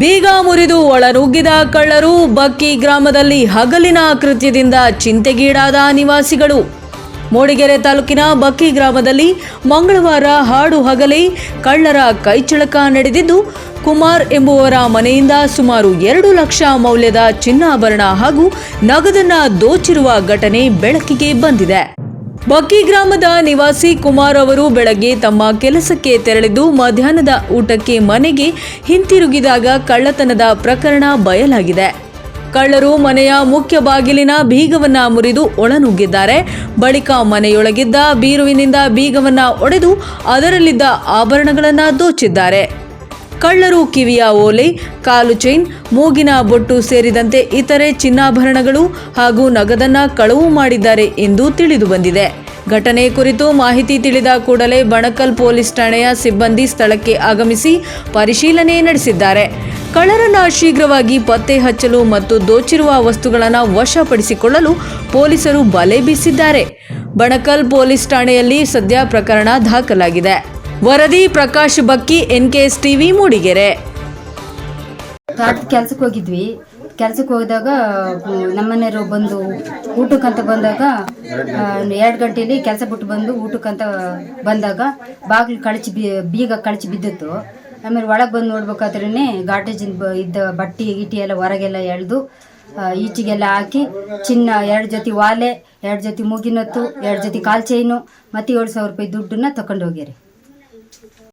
ಬೀಗ ಮುರಿದು ಒಳನುಗ್ಗಿದ ಕಳ್ಳರು ಬಕ್ಕಿ ಗ್ರಾಮದಲ್ಲಿ ಹಗಲಿನ ಕೃತ್ಯದಿಂದ ಚಿಂತೆಗೀಡಾದ ನಿವಾಸಿಗಳು. ಮೂಡಿಗೆರೆ ತಾಲೂಕಿನ ಬಕ್ಕಿ ಗ್ರಾಮದಲ್ಲಿ ಮಂಗಳವಾರ ಹಾಡು ಹಗಲೇ ಕಳ್ಳರ ಕೈಚಳಕ ನಡೆದಿದ್ದು, ಕುಮಾರ್ ಎಂಬುವರ ಮನೆಯಿಂದ ಸುಮಾರು ಎರಡು ಲಕ್ಷ ಮೌಲ್ಯದ ಚಿನ್ನಾಭರಣ ಹಾಗೂ ನಗದನ್ನ ದೋಚಿರುವ ಘಟನೆ ಬೆಳಕಿಗೆ ಬಂದಿದೆ. ಬಕ್ಕಿ ಗ್ರಾಮದ ನಿವಾಸಿ ಕುಮಾರ್ ಅವರು ಬೆಳಗ್ಗೆ ತಮ್ಮ ಕೆಲಸಕ್ಕೆ ತೆರಳಿದ್ದು ಮಧ್ಯಾಹ್ನದ ಊಟಕ್ಕೆ ಮನೆಗೆ ಹಿಂತಿರುಗಿದಾಗ ಕಳ್ಳತನದ ಪ್ರಕರಣ ಬಯಲಾಗಿದೆ. ಕಳ್ಳರು ಮನೆಯ ಮುಖ್ಯ ಬಾಗಿಲಿನ ಬೀಗವನ್ನ ಮುರಿದು ಒಳನುಗ್ಗಿದ್ದಾರೆ. ಬಳಿಕ ಮನೆಯೊಳಗಿದ್ದ ಬೀರುವಿನಿಂದ ಬೀಗವನ್ನ ಒಡೆದು ಅದರಲ್ಲಿದ್ದ ಆಭರಣಗಳನ್ನು ದೋಚಿದ್ದಾರೆ. ಕಳ್ಳರು, ಕಿವಿಯ ಓಲೆ, ಕಾಲು ಚೈನ್, ಮೂಗಿನ ಬೊಟ್ಟು ಸೇರಿದಂತೆ ಇತರೆ ಚಿನ್ನಾಭರಣಗಳು ಹಾಗೂ ನಗದನ್ನ ಕಳವು ಮಾಡಿದ್ದಾರೆ ಎಂದು ತಿಳಿದು ಬಂದಿದೆ. ಘಟನೆ ಕುರಿತು ಮಾಹಿತಿ ತಿಳಿದ ಕೂಡಲೇ ಬಣಕಲ್ ಪೊಲೀಸ್ ಠಾಣೆಯ ಸಿಬ್ಬಂದಿ ಸ್ಥಳಕ್ಕೆ ಆಗಮಿಸಿ ಪರಿಶೀಲನೆ ನಡೆಸಿದ್ದಾರೆ. ಕಳ್ಳರನ್ನ ಶೀಘ್ರವಾಗಿ ಪತ್ತೆ ಹಚ್ಚಲು ಮತ್ತು ದೋಚಿರುವ ವಸ್ತುಗಳನ್ನು ವಶಪಡಿಸಿಕೊಳ್ಳಲು ಪೊಲೀಸರು ಬಲೆ ಬೀಸಿದ್ದಾರೆ. ಬಣಕಲ್ ಪೊಲೀಸ್ ಠಾಣೆಯಲ್ಲಿ ಸದ್ಯ ಪ್ರಕರಣ ದಾಖಲಾಗಿದೆ. ವರದಿ ಪ್ರಕಾಶ್ ಬಕ್ಕಿ, ಎನ್ಕೆಎಸ್ ಟಿವಿ, ಮೂಡಿಗೆರೆ. ತೋಟದ ಕೆಲ್ಸಕ್ಕೆ ಹೋಗಿದ್ವಿ. ಕೆಲ್ಸಕ್ಕೆ ಹೋದಾಗ ನಮ್ಮ ನಮ್ಮನೆಯವರು ಬಂದು ಊಟಕ್ಕಂತ ಬಂದಾಗ ಎರಡು ಗಂಟೆಯಲ್ಲಿ ಕೆಲಸ ಬಿಟ್ಟು ಬಂದು ಊಟಕ್ಕಂತ ಬಂದಾಗ ಬಾಗಿಲು ಕಳಚಿ ಬೀಗ ಕಳಚಿ ಬಿದ್ದಿತ್ತು. ಆಮೇಲೆ ಒಳಗೆ ಬಂದು ನೋಡ್ಬೇಕಾದ್ರೇ ಗಾಟೇಜಿನ ಬ, ಇದ್ದ ಬಟ್ಟೆ ಗಿಟ್ಟಿ ಎಲ್ಲ ಹೊರಗೆಲ್ಲ ಎಳೆದು ಈಚೆಗೆಲ್ಲ ಹಾಕಿ, ಚಿನ್ನ ಎರಡು ಜೊತೆ ವಾಲೆ, ಎರಡು ಜೊತೆ ಮೂಗಿನತ್ತು, ಎರಡು ಜೊತೆ ಕಾಲು ಚೈನು, ಮತ್ತು ಏಳು ಸಾವಿರ ರೂಪಾಯಿ ದುಡ್ಡನ್ನ ತಗೊಂಡು ಹೋಗ್ಯಾರಿ